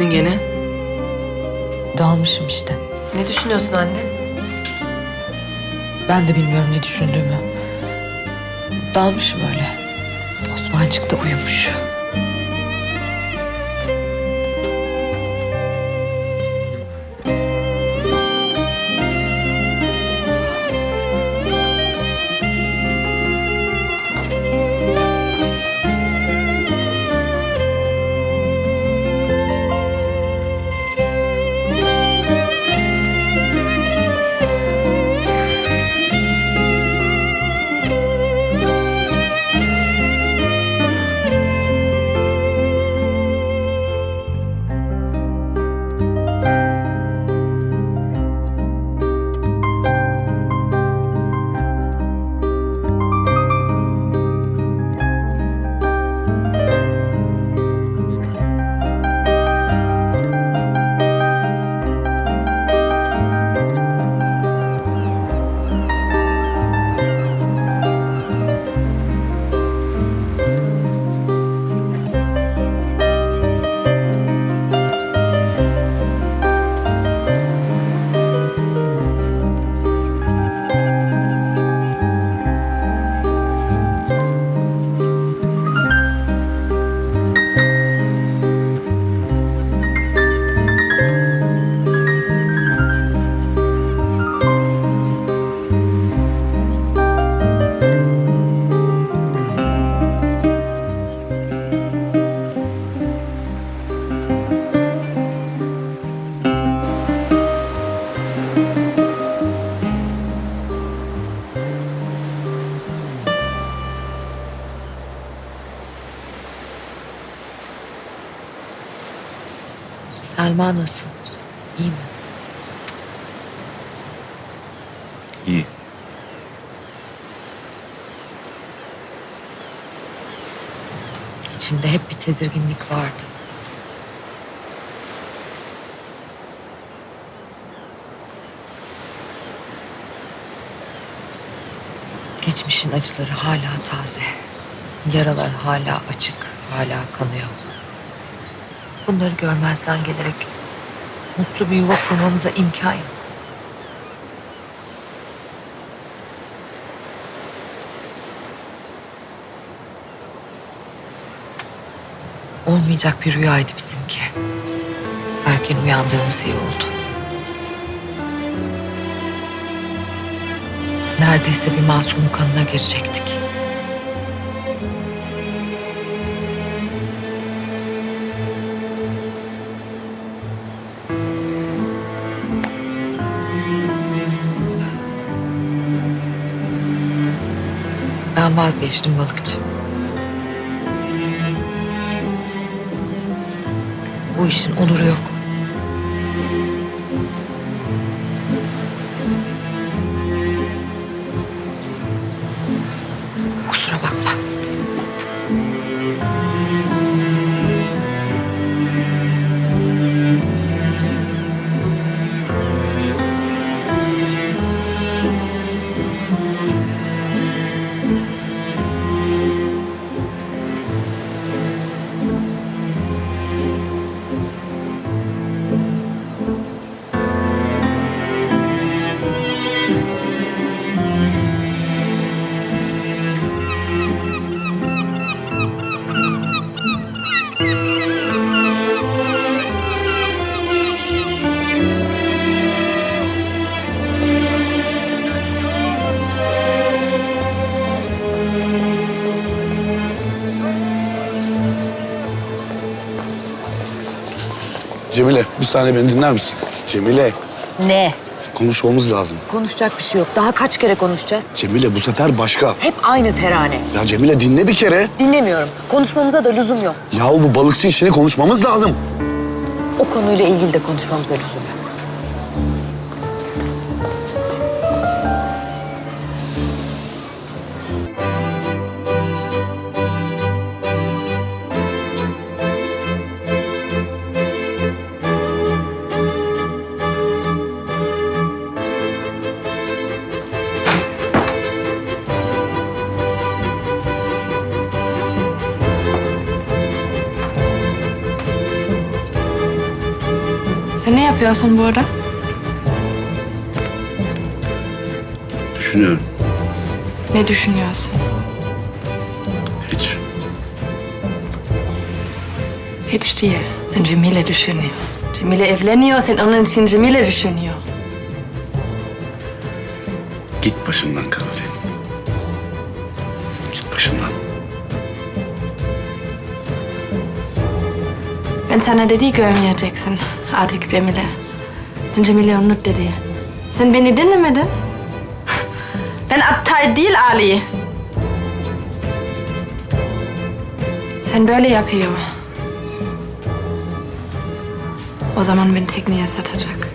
Gitmişsin gene. Dalmışım işte. Ne düşünüyorsun anne? Ben de bilmiyorum ne düşündüğümü. Dalmışım öyle. Osmancık da uyumuş. Selma nasıl? İyi mi? İyi. İçimde hep bir tedirginlik vardı. Geçmişin acıları hala taze. Yaralar hala açık, hala kanıyor. Bunları görmezden gelerek mutlu bir yuva kurmamıza imkan yok. Olmayacak bir rüyaydı bizimki. Erken uyandığımız iyi oldu. Neredeyse bir masumun kanına girecektik. Ben vazgeçtim balıkçı. Bu işin oluru yok. Cemile bir saniye beni dinler misin? Cemile Ne? konuşmamız lazım. Konuşacak bir şey yok. Daha kaç kere konuşacağız? Cemile bu sefer başka. Hep aynı terane. Ya Cemile dinle bir kere. Dinlemiyorum. Konuşmamıza da lüzum yok. Yahu bu balıkçı işini konuşmamız lazım. O konuyla ilgili de konuşmamıza lüzum yok. Yapıyorsun burada? Düşünüyorum. Ne düşünüyorsun? Hiç. Hiç değil. Sen Cemile düşünüyor. Cemile evleniyor, sen onun için Cemile düşünüyor. Git başımdan Caroline. Git başımdan. Ben sana dedi görmeyeceksin artık Cemile. Sen Cemile unut dedi. Sen beni dinlemedin. Ben aptal değil Ali. Sen böyle yapıyor. O zaman ben tekneye satacak.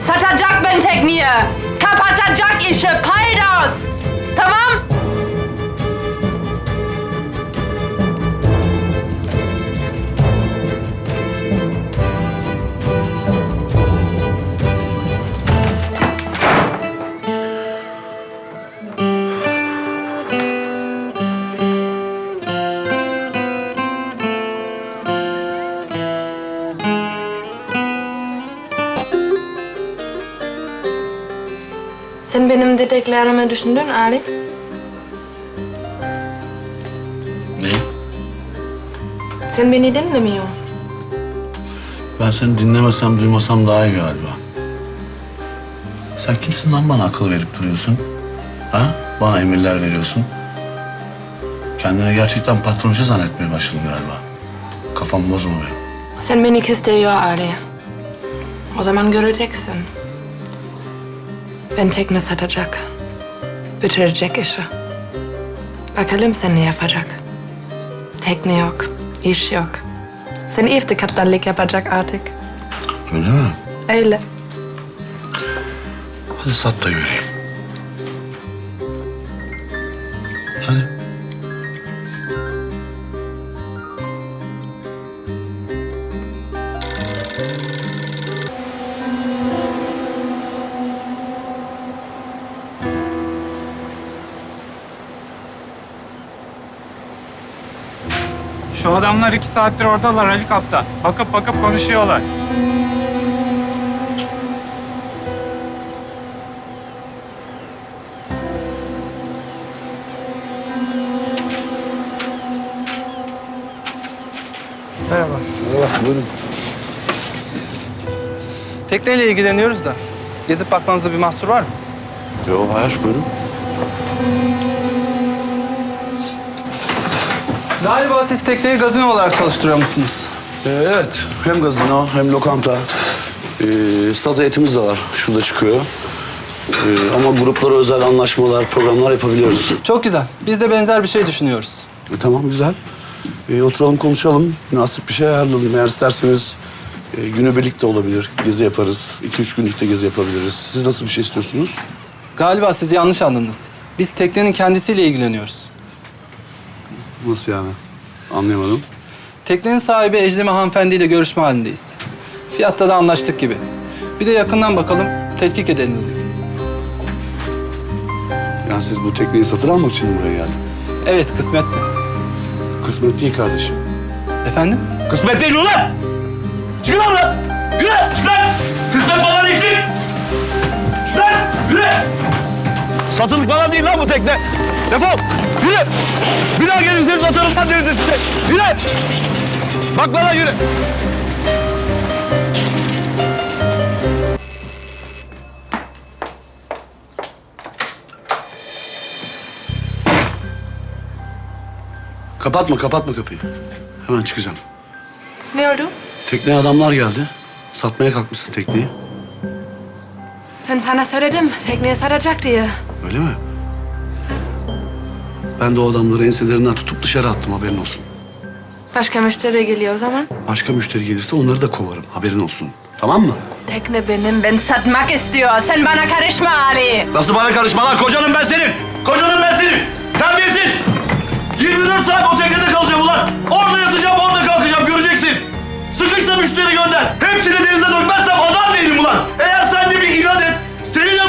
Satacak ben tekniği. Kapatacak işi. Paydos. Tamam? Sen benim dediklerimi düşündün Ali. Ne? Sen beni dinlemiyor. Ben seni dinlemesem, duymasam daha iyi galiba. Sen kimsin lan bana akıl verip duruyorsun? Ha? Bana emirler veriyorsun. Kendini gerçekten patroncu zannetmeye başladın galiba. Kafam bozma benim. Sen beni istiyor Ali. O zaman göreceksin. Ben tekne satacak. Bitirecek işi. Bakalım sen ne yapacak. Tekne yok, iş yok. Sen evde kaptanlık yapacak artık. Öyle mi? Öyle. Hadi sat da göreyim. Şu adamlar iki saattir oradalar Ali Kaptan. Bakıp bakıp konuşuyorlar. Merhaba. Merhaba, buyurun. Tekneyle ilgileniyoruz da. Gezip bakmanızda bir mahsur var mı? Yo, Hayaş buyurun. Galiba siz tekneyi gazino olarak çalıştırıyor musunuz? Ee, evet, hem gazino hem lokanta. Ee, saz eğitimimiz de var, şurada çıkıyor. Ee, ama gruplara özel anlaşmalar, programlar yapabiliyoruz. Çok güzel. Biz de benzer bir şey düşünüyoruz. E, tamam, güzel. Ee, oturalım, konuşalım. Münasip bir şey ayarlayalım. Eğer isterseniz e, günübirlik de olabilir. Gezi yaparız. İki üç günlük de gezi yapabiliriz. Siz nasıl bir şey istiyorsunuz? Galiba siz yanlış anladınız. Biz teknenin kendisiyle ilgileniyoruz. Nasıl yani? Anlayamadım. Teknenin sahibi Ecleme hanımefendiyle görüşme halindeyiz. Fiyatta da anlaştık gibi. Bir de yakından bakalım, tetkik edelim dedik. Yani siz bu tekneyi satın almak için mi buraya geldiniz? Evet, kısmetse. Kısmet değil kardeşim. Efendim? Kısmet değil ulan! Çıkın lan buradan! Yürü! Çık lan! Kısmet falan değil çık! Çık lan! Yürü! Satılık falan değil lan bu tekne! Defol! Yürü! Bir daha gelirseniz atarım lan denize size! Yürü! Bak bana yürü! Kapatma, kapatma kapıyı. Hemen çıkacağım. Ne oldu? Tekneye adamlar geldi. Satmaya kalkmışsın tekneyi. Ben sana söyledim tekneye satacak diye. Öyle mi? Ben de o adamları enselerinden tutup dışarı attım haberin olsun. Başka müşteri geliyor o zaman. Başka müşteri gelirse onları da kovarım haberin olsun. Tamam mı? Tekne benim, ben satmak istiyor. Sen bana karışma Ali. Nasıl bana karışma lan? Kocanım ben senin! Kocanım ben senin! Terbiyesiz! 24 saat o teknede kalacağım ulan! Orada yatacağım, orada kalkacağım, göreceksin! Sıkışsa müşteri gönder! Hepsini denize dökmezsem adam değilim ulan! Eğer sen de bir inat et, seni de